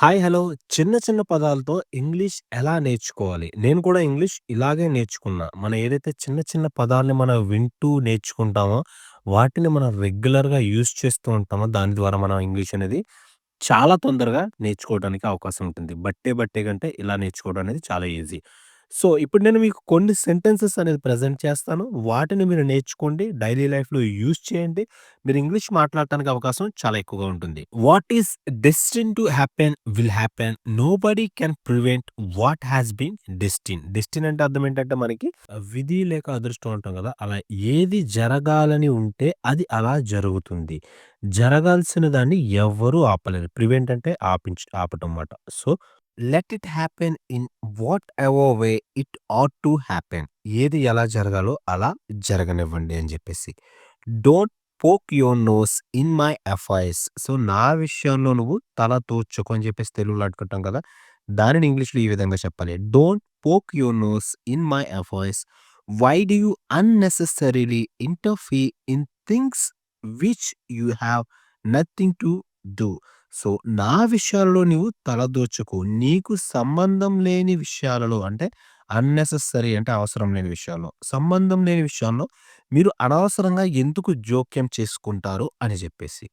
Hi! Hello! చిన్న చిన్న పదాలతో ఇంగ్లీష్ ఎలా నేర్చుకోవాలి? నేను కూడా ఇంగ్లీష్ ఇలాగే నేర్చుకున్నా. మనం ఏదైతే చిన్న చిన్న పదాల్ని మనం వింటూ నేర్చుకుంటామో, వాటిని మనం రెగ్యులర్‌గా యూజ్ చేస్తూ ఉంటామో, దాని ద్వారా మనం ఇంగ్లీష్ అనేది చాలా తొందరగా నేర్చుకోవడానికి అవకాశం ఉంటుంది. బట్టే బట్టే కంటే ఇలా నేర్చుకోవడం అనేది చాలా ఈజీ. సో, ఇప్పుడు నేను మీకు కొన్ని సెంటెన్సెస్ అనేది ప్రెజెంట్ చేస్తాను. వాటిని మీరు నేర్చుకోండి. డైలీ లైఫ్‌లో యూజ్ చేయండి. మీరు ఇంగ్లీష్ మాట్లాడటానికి అవకాశం చాలా ఎక్కువగా ఉంటుంది. What is destined to happen will happen. Nobody can prevent what has been destined destined అంటే అర్థం ఏంటంటే మనకి విధి లేక అదృష్టం అంటాం కదా! అలా ఏది జరగాలని ఉంటే అది అలా జరుగుతుంది. జరగాల్సిన దాన్ని ఎవ్వరూ ఆపలేరు. ప్రివెంట్ అంటే ఆపించ ఆపటం అన్నమాట so, let it happen in whatever way it ought to happen. ఏది ఎలా జరగాలో అలా జరగనివ్వండి అని చెప్పేసి. Don't poke your nose in my affairs. So, నా విషయంలో నువ్వు తల తోచుకో అని చెప్పేసి తెలుగులో అనుకుంటాం కదా! దానిని ఇంగ్లీష్‌లో ఈ విధంగా చెప్పాలి. Don't poke your nose in my affairs. Why do you unnecessarily interfere in things which you have nothing to do. So, నా విషయాలలో నువ్వు తల నీకు సంబంధం లేని విషయాలలో అంటే అన్నెసెసరీ అంటే అవసరం లేని విషయాల్లో, సంబంధం లేని విషయాల్లో మీరు అనవసరంగా ఎందుకు జోక్యం చేసుకుంటారు అని చెప్పేసి.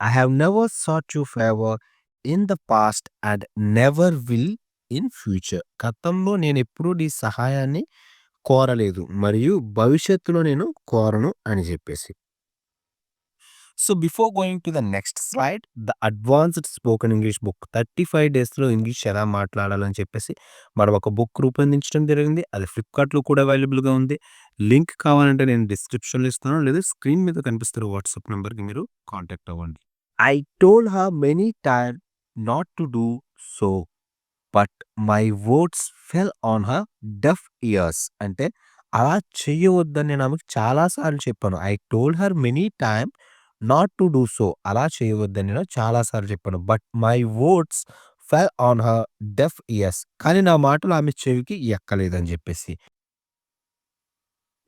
I have never sought you favour in the past and never will in future. గతంలో నేనెప్పుడూ నీ సహాయాన్ని కోరలేదు. మరియు భవిష్యత్తులో నేను కోరను అని చెప్పేసి. So, before going to the next slide the advanced spoken English book 35 డేస్‌లో ఇంగ్లీష్ ఎలా మాట్లాడాలని చెప్పేసి మనం ఒక బుక్ రూపొందించడం జరిగింది. అది ఫ్లిప్‌కార్ట్‌లో కూడా అవైలబుల్‌గా ఉంది. లింక్ కావాలంటే నేను డిస్క్రిప్షన్‌లో ఇస్తాను. లేదా స్క్రీన్ మీద కనిపిస్తున్న వాట్సాప్ నంబర్‌కి మీరు కాంటాక్ట్ అవ్వండి. I told her many time not to do so. But my words fell on her deaf ears. అంటే అలా చేయవద్దని నేను ఆమెకు చాలా సార్లు చెప్పాను. I told her many time not to do so. అలా చేయవద్దని నేను చాలా సార్లు చెప్పాను. But my words fell on her deaf ears. కానీ నా మాటలు ఆమె చెవికి ఎక్కలేదని చెప్పేసి.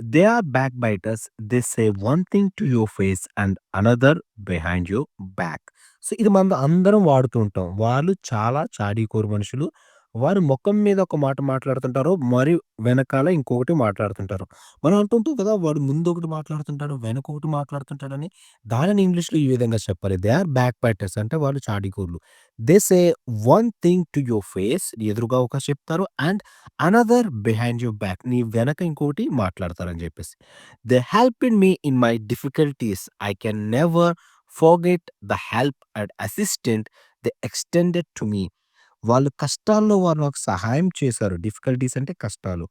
They are backbiters. They say one thing to your face and another behind your back. So, ఇది మనం అందరం వాడుతూ ఉంటాం. వాళ్ళు చాలా చాడీకోరు మనుషులు. వారు ముఖం మీద ఒక మాట మాట్లాడుతుంటారు. మరియు వెనకాల ఇంకొకటి మాట్లాడుతుంటారు. మనం అంటుంటాం కదా! వాడు ముందొకటి మాట్లాడుతుంటాడు, వెనకొకటి మాట్లాడుతుంటాడని. దానిని ఇంగ్లీష్‌లో ఈ విధంగా చెప్పాలి. దే ఆర్ బ్యాక్ ప్యాటర్స్ అంటే వాళ్ళు చాడీకోరులు. They say one thing to your face ఎదురుగా ఒక చెప్తారు. And another behind your back నీ వెనక ఇంకొకటి మాట్లాడతారని చెప్పేసి. They helped me in my difficulties. I can never forget the help and assistant they extended to me. వాళ్ళు కష్టాల్లో వారు నాకు సహాయం చేశారు. డిఫికల్టీస్ అంటే కష్టాలు.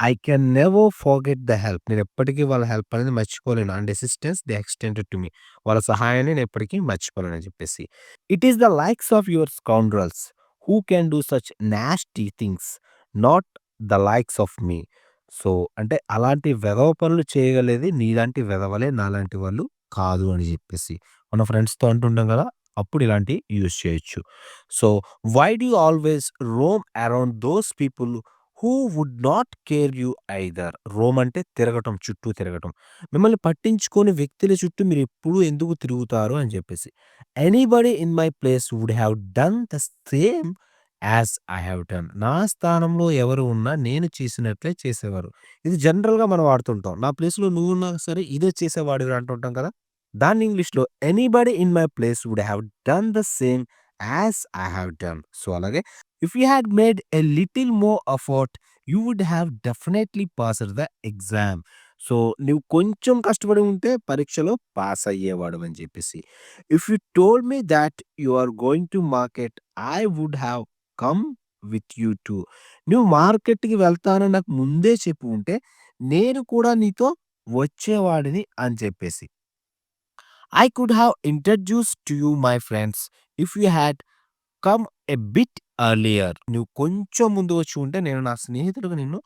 I can never forget the help. నేను ఎప్పటికీ వాళ్ళ హెల్ప్ అనేది మర్చిపోలేను. And assistance they extended to me. వాళ్ళ సహాయాన్ని నేను ఎప్పటికీ మర్చిపోలేను అని చెప్పేసి. It is the likes of your scoundrels who can do such nasty things not the likes of me. So, అంటే అలాంటి వెధవ పనులు చేయగలేది నీలాంటి వెధవలే నాలాంటి వాళ్ళు కాదు అని చెప్పేసి. మన ఫ్రెండ్స్‌తో అంటుంటాం కదా! అప్పుడు ఇలాంటివి యూజ్ చేయొచ్చు. So, why do always roam around those people who would not care you either. Roam అంటే తిరగటం, చుట్టూ తిరగటం. మిమ్మల్ని పట్టించుకోని వ్యక్తుల చుట్టూ మీరు ఎప్పుడు ఎందుకు తిరుగుతారు అని చెప్పేసి. Anybody in my place would have done the same as I have done. నా స్థానంలో ఎవరు ఉన్నా నేను చేసినట్లే చేసేవారు. ఇది జనరల్‌గా మనం వాడుతుంటాం. నా ప్లేస్‌లో నువ్వు ఉన్నా సరే ఇదే చేసేవాడు అంటుంటాం కదా! దాన్ని ఇంగ్లీష్‌లో anybody in my place would have done the same as I have done. So, అలాగే if you had made a little more effort you would have definitely pass the exam. So, నువ్వు కొంచెం కష్టపడి ఉంటే పరీక్షలో పాస్ అయ్యేవాడు అని చెప్పేసి. If you told me that you are going to market I would have come with you too. నువ్వు మార్కెట్‌కి వెళ్తానని నాకు ముందే చెప్పి ఉంటే నేను కూడా నీతో వచ్చేవాడిని అని చెప్పేసి. I could have introduced to you my friends if you had come a bit earlier. నువ్వు కొంచెం ముందు వచ్చి ఉంటే నేను నా స్నేహితుడికి నిన్ను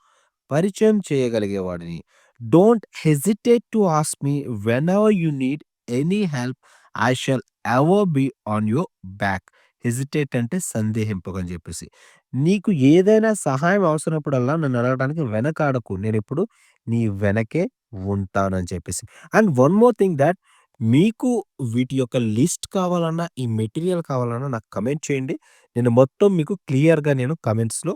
పరిచయం చేయగలిగేవాడిని. Don't hesitate to ask me whenever you need any help I shall ever be on your back. Hesitate అంటే సందేహింపకని చెప్పేసి. నీకు ఏదైనా సహాయం అవసరమైనప్పుడల్లా నన్ను అడగడానికి వెనకాడకు. నేను ఇప్పుడు నీ వెనకే ఉంటానని చెప్పేసి. And one more thing that మీకు వీటి యొక్క లిస్ట్ కావాలన్నా, ఈ మెటీరియల్ కావాలన్నా నాకు కమెంట్ చేయండి. నేను మొత్తం మీకు క్లియర్‌గా నేను కమెంట్స్‌లో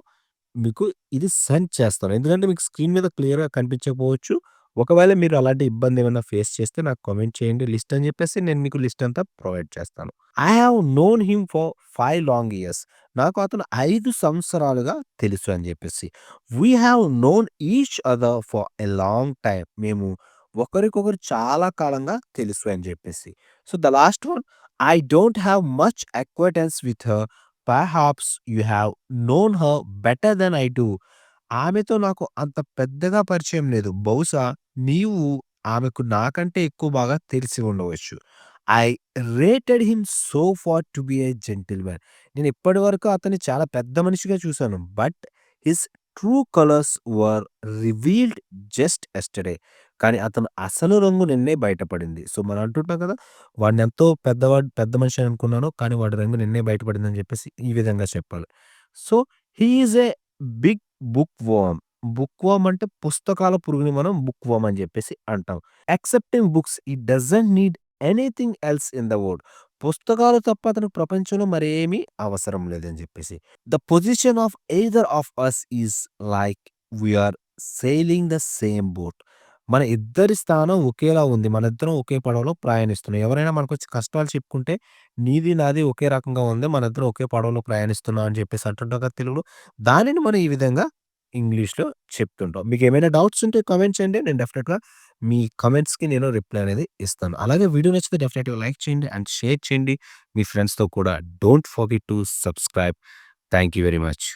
మీకు ఇది సెండ్ చేస్తాను. ఎందుకంటే మీకు స్క్రీన్ మీద క్లియర్‌గా కనిపించకపోవచ్చు. ఒకవేళ మీరు అలాంటి ఇబ్బంది ఏమైనా ఫేస్ చేస్తే నాకు కామెంట్ చేయండి లిస్ట్ అని చెప్పేసి నేను మీకు లిస్ట్ అంతా ప్రొవైడ్ చేస్తాను. I have known him for five long years. నాకు అతను ఐదు సంవత్సరాలుగా తెలుసు అని చెప్పేసి. We have known each other for a long time మేము ఒకరికొకరు చాలా కాలంగా తెలుసు అని చెప్పేసి. So, the last one I don't have much acquaintance with her. Perhaps you have known her better then I do ఆమెతో నాకు అంత పెద్దగా పరిచయం లేదు. బహుశా నీవు ఆమెకు నాకంటే ఎక్కువ బాగా తెలిసి ఉండవచ్చు. I rated him so far to be a man నేను ఇప్పటి వరకు అతన్ని చాలా పెద్ద మనిషిగా చూశాను but his true colours were revealed just yesterday కానీ అతను అసలు రంగు నిన్నే బయటపడింది. సో, మనం అంటుంటాం కదా! వాడిని ఎంతో పెద్దవాడు పెద్ద మనిషి అనుకున్నాను. కానీ వాడి రంగు నిన్నే బయటపడిందని చెప్పేసి ఈ విధంగా చెప్పాలి. So, he is a big book worm. Book worm అంటే పుస్తకాల పురుగుని మనం బుక్ వర్మ్ అని చెప్పేసి అంటాం. Accepting books he doesn't need anything else in the world. పుస్తకాలు తప్ప అతనికి ప్రపంచంలో మరేమీ అవసరం లేదని చెప్పేసి. The position of either of us is like we are sailing the same boat. మన ఇద్దరి స్థానం ఒకేలా ఉంది. మనిద్దరం ఒకే పడవలో ప్రయాణిస్తున్నాం. ఎవరైనా మనకొచ్చి కష్టాలు చెప్పుకుంటే నీది, నాది ఒకే రకంగా ఉంది. మనిద్దరం ఒకే పడవలో ప్రయాణిస్తున్నాం అని చెప్పేసి అంటుంటాం కదా తెలుగులో. దానిని మనం ఈ విధంగా ఇంగ్లీష్‌లో చెప్తుంటాం. మీకేమైనా డౌట్స్ ఉంటే కామెంట్ చేయండి. నేను డెఫినెట్గా మీ కామెంట్స్‌కి నేను రిప్లై అనేది ఇస్తాను. అలాగే వీడియో నచ్చితే డెఫినెట్‌గా లైక్ చేయండి అండ్ షేర్ చేయండి. మీ ఫ్రెండ్స్‌తో కూడా don't forget to subscribe. Thank you very much.